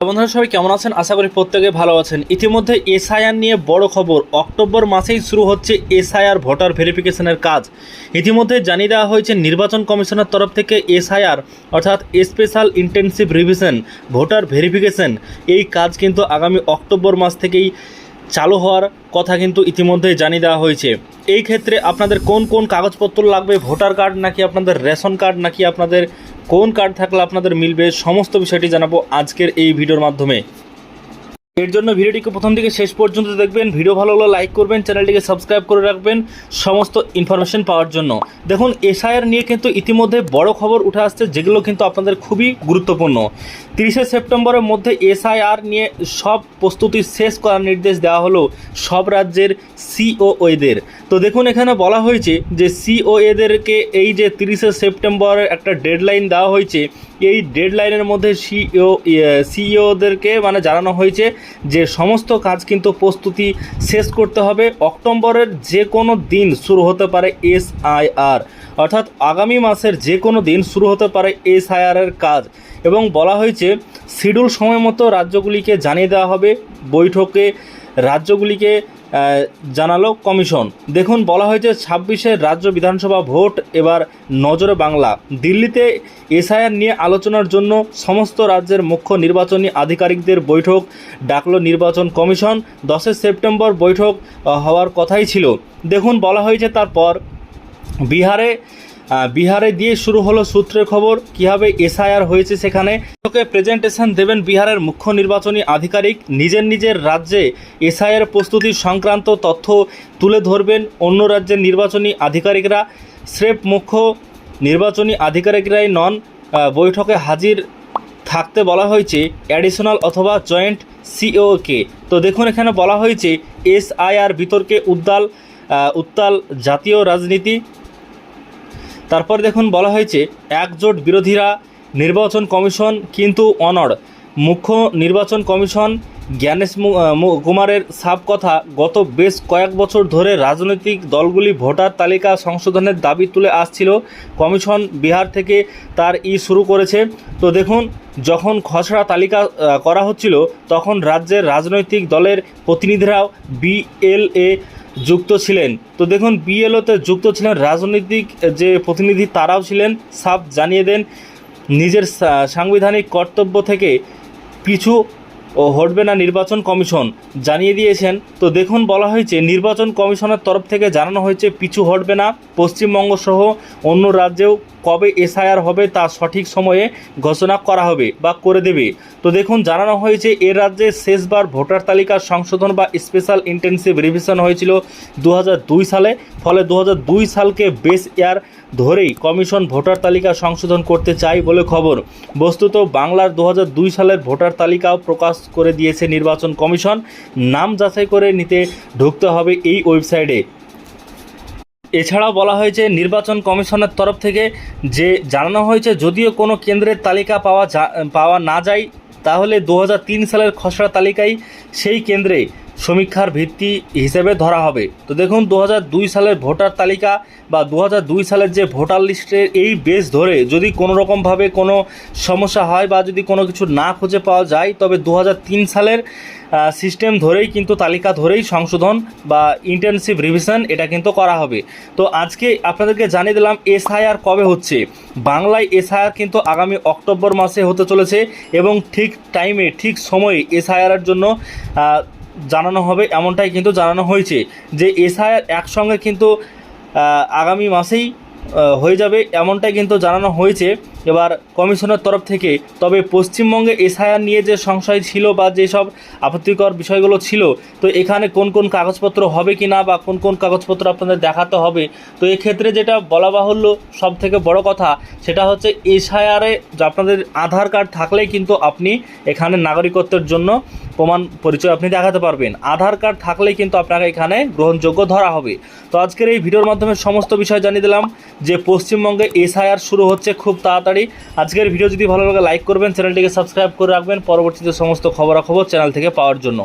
বন্ধুরা, সবাই কেমন আছেন? আশা করি প্রত্যেকে ভালো আছেন। ইতিমধ্যে এসআইআর নিয়ে বড় খবর। অক্টোবর মাসেই শুরু হচ্ছে এসআইআর ভোটার ভেরিফিকেশনের কাজ। ইতিমধ্যে জানিয়ে দেওয়া হয়েছে, নির্বাচন কমিশনের তরফ থেকে এসআইআর, অর্থাৎ special intensive revision, voter verification, এই কাজ কিন্তু আগামী অক্টোবর মাস থেকেই চালু হওয়ার কথা কিন্তু ইতিমধ্যেই জানিয়ে দেওয়া হয়েছে। এই ক্ষেত্রে আপনাদের কোন কোন কাগজপত্র লাগবে? ভোটার কার্ড নাকি আপনাদের রেশন কার্ড, নাকি আপনাদের কোন কার্ড থাকলে আপনাদের মিলবে? সমস্ত বিষয়টি জানাব আজকের এই ভিডিওর মাধ্যমে। এর জন্য ভিডিওটিকে প্রথম থেকে শেষ পর্যন্ত দেখবেন। ভিডিও ভালো হলে লাইক করবেন, চ্যানেলটিকে সাবস্ক্রাইব করে রাখবেন সমস্ত ইনফরমেশন পাওয়ার জন্য। দেখুন, এসআইআর নিয়ে কিন্তু ইতিমধ্যে বড় খবর উঠে আসছে, যেগুলো কিন্তু আপনাদের খুবই গুরুত্বপূর্ণ। তিরিশে সেপ্টেম্বরের মধ্যে এসআইআর নিয়ে সব প্রস্তুতি শেষ করার নির্দেশ দেওয়া হলো সব রাজ্যের সিওএদের। তো দেখুন, এখানে বলা হয়েছে যে সিওএদেরকে এই যে তিরিশে সেপ্টেম্বরের একটা ডেডলাইন দেওয়া হয়েছে, এই ডেডলাইনের মধ্যে সিইও সিইওদেরকে মানে জানানো হয়েছে যে সমস্ত কাজ কিন্তু প্রস্তুতি শেষ করতে হবে। অক্টোবরের যে কোনো দিন শুরু হতে পারে এসআইআর। অর্থাৎ আগামী মাসের যে কোনো দিন শুরু হতে পারে এসআইআরের কাজ। এবং বলা হয়েছে, শিডিউল সময় মতো রাজ্যগুলিকে জানিয়ে দেওয়া হবে। বৈঠকে রাজ্যগুলিকে জানালো কমিশন। দেখুন, বলা হয়েছে ছাব্বিশে রাজ্য বিধানসভা ভোট, এবার নজরে বাংলা। দিল্লিতে এসআইআর নিয়ে আলোচনার জন্য সমস্ত রাজ্যের মুখ্য নির্বাচনী আধিকারিকদের বৈঠক ডাকলো নির্বাচন কমিশন। দশই সেপ্টেম্বর বৈঠক হওয়ার কথাই ছিল। দেখুন, বলা হয়েছে তারপর বিহারে বিহারে দিয়ে শুরু হলো সূত্রের খবর, কীভাবে এসআইআর হয়েছে সেখানে। বৈঠকে প্রেজেন্টেশন দেবেন বিহারের মুখ্য নির্বাচনী আধিকারিক। নিজের নিজের রাজ্যে এসআইআর প্রস্তুতি সংক্রান্ত তথ্য তুলে ধরবেন অন্য রাজ্যের নির্বাচনী আধিকারিকরা। স্রেফ মুখ্য নির্বাচনী আধিকারিকরাই নন বৈঠকে হাজির থাকতে বলা হয়েছে অ্যাডিশনাল অথবা জয়েন্ট সিওকে তো দেখুন, এখানে বলা হয়েছে এসআইআর বিতর্কে উদ্দাল উত্তাল জাতীয় রাজনীতি। তারপর দেখুন বলা হয়েছে, একজোট বিরোধীরা নির্বাচন কমিশন কিন্তু অনড়। মুখ্য নির্বাচন কমিশন জ্ঞানেশ কুমারের সাপ কথা গত বেশ কয়েক বছর ধরে রাজনৈতিক দলগুলি ভোটার তালিকা সংশোধনের দাবি তুলে আসছিল। কমিশন বিহার থেকে তার ই শুরু করেছে। তো দেখুন, যখন খসড়া তালিকা করা হচ্ছিল, তখন রাজ্যের রাজনৈতিক দলের প্রতিনিধিরাও বিএলএ যুক্ত ছিলেন। তো দেখুন, বিএলওতে যুক্ত ছিলেন রাজনৈতিক যে প্রতিনিধি তারাও ছিলেন, সাফ জানিয়ে দেন, নিজের সাংবিধানিক কর্তব্য থেকে পিছু ও হটবে না নির্বাচন কমিশন। জানিয়ে দিয়েছেন, তো দেখুন, বলা হয়েছে, নির্বাচন কমিশনের তরফ থেকে জানানো হয়েছে, পিছু হটবে না। পশ্চিমবঙ্গ সহ অন্য রাজ্যেও কবে এসআইআর হবে তা সঠিক সময়ে ঘোষণা করা হবে বা করে দেবে। তো দেখুন, জানানো হয়েছে, এ রাজ্যে শেষবার ভোটার তালিকার সংশোধন বা স্পেশাল ইন্টেনসিভ রিভিশন হয়েছিল দু হাজার দুই সালে। ফলে দু হাজার দুই সালকে বেস ইয়ার ধরেই কমিশন ভোটার তালিকা সংশোধন করতে চায় বলে খবর। বস্তুত, বাংলার দু হাজার দুই সালের ভোটার তালিকাও প্রকাশ করে দিয়েছে নির্বাচন কমিশন। নাম যাচাই করে নিতে ঢুকতে হবে এই ওয়েবসাইটে। এছাড়াও বলা হয়েছে, নির্বাচন কমিশনের তরফ থেকে যে জানানো হয়েছে, যদিও কোনো কেন্দ্রের তালিকা পাওয়া পাওয়া না যায়, তাহলে দু হাজার তিন সালের খসড়া তালিকায় সেই কেন্দ্রে সমীক্ষার ভিত্তি হিসেবে ধরা হবে। তো দেখুন, দু হাজার দুই সালের ভোটার তালিকা বা দু হাজার দুই সালের যে ভোটার লিস্টের এই বেস ধরে যদি কোনো রকমভাবে কোনো সমস্যা হয় বা যদি কোনো কিছু না খুঁজে পাওয়া যায়, তবে দু হাজার তিন সালের সিস্টেম ধরেই কিন্তু তালিকা ধরেই সংশোধন বা ইন্টেনসিভ রিভিশন এটা কিন্তু করা হবে। তো আজকে আপনাদেরকে জানিয়ে দিলাম এসআইআর কবে হচ্ছে। বাংলায় এসআইআর কিন্তু আগামী অক্টোবর মাসে হতে চলেছে এবং ঠিক টাইমে ঠিক সময়ে এসআইআরের জন্য জানানো হবে, এমনটাই কিন্তু জানানো হয়েছে যে এসআইআর একসঙ্গে কিন্তু আগামী মাসেই হয়ে যাবে, এমনটাই কিন্তু জানানো হয়েছে। এবার কমিশনের তরফ থেকে, তবে পশ্চিমবঙ্গে এসআইআর নিয়ে যে সংশয় ছিল বা যেসব আপত্তিকর বিষয়গুলো ছিল, তো এখানে কোন কোন কাগজপত্র হবে কি না বা কোন কোন কাগজপত্র আপনাদের দেখাতে হবে, তো এক্ষেত্রে যেটা বলা বাহুল্য সব থেকে বড় কথা, সেটা হচ্ছে এসআইআরে আপনাদের আধার কার্ড থাকলেই কিন্তু আপনি এখানে নাগরিকত্বের জন্য প্রমাণ পরিচয় আপনি দেখাতে পারবেন। আধার কার্ড থাকলেই কিন্তু আপনাকে এখানে গ্রহণযোগ্য ধরা হবে। তো আজকের এই ভিডিওর মাধ্যমে সমস্ত বিষয় জানিয়ে দিলাম যে পশ্চিমবঙ্গে এসআইআর শুরু হচ্ছে খুব তাড়াতাড়ি। আজকের ভিডিও যদি ভালো লাগে, লাইক করবেন, চ্যানেলটিকে সাবস্ক্রাইব করে রাখবেন। পরবর্তীতে সমস্ত খবরাখবর চ্যানেল থেকে পাওয়ার জন্য।